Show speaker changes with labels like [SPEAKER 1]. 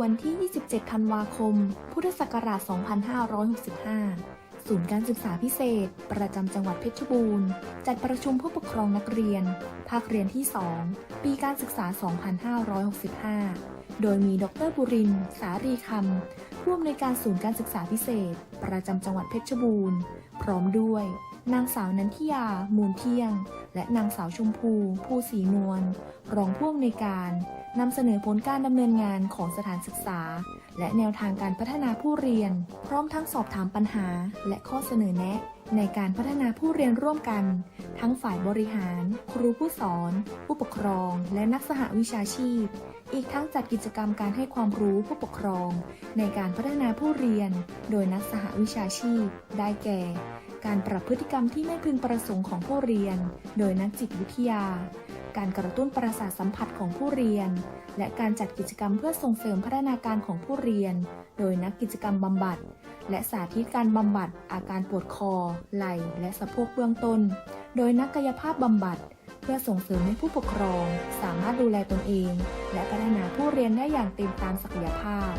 [SPEAKER 1] วันที่ 27 ธันวาคม พุทธศักราช 2565 ศูนย์การศึกษาพิเศษ ประจำจังหวัดเพชรบูรณ์ จัดประชุมผู้ปกครองนักเรียน ภาคเรียนที่ 2 ปีการศึกษา 2565 โดยมีดรบุริน สารีคำผู้อำนวยการศูนย์การศึกษาพิเศษ ประจำจังหวัดเพชรบูรณ์ พร้อมด้วย นางสาวนันทิยา มูลเที่ยง และนางสาวชมพู ผู้ศรีนวล รองผู้อำนวยการนำเสนอผลการดำเนินงานของสถานศึกษา และแนวทางการพัฒนาผู้เรียน พร้อมทั้งสอบถามปัญหา และข้อเสนอแนะ ในการพัฒนาผู้เรียนร่วมกัน ทั้งฝ่ายบริหาร ครูผู้สอน ผู้ปกครอง และนักสหวิชาชีพ อีกทั้งจัดกิจกรรมการให้ความรู้ผู้ปกครอง ในการพัฒนาผู้เรียน โดยนักสหวิชาชีพ ได้แก่ การปรับพฤติกรรมที่ไม่พึงประสงค์ของผู้เรียน โดยนักจิตวิทยา การกระตุ้นประสาทสัมผัสของผู้เรียน และการจัดกิจกรรมเพื่อส่งเสริมพัฒนาการของผู้เรียน โดยนักกิจกรรมบำบัด และสาธิตการบำบัด อาการปวดคอ ไหล่ และสะโพกเบื้องต้น โดยนักกายภาพบำบัด เพื่อส่งเสริมให้ผู้ปกครอง สามารถดูแลตนเอง และพัฒนาผู้เรียนได้อย่างเต็มตามศักยภาพ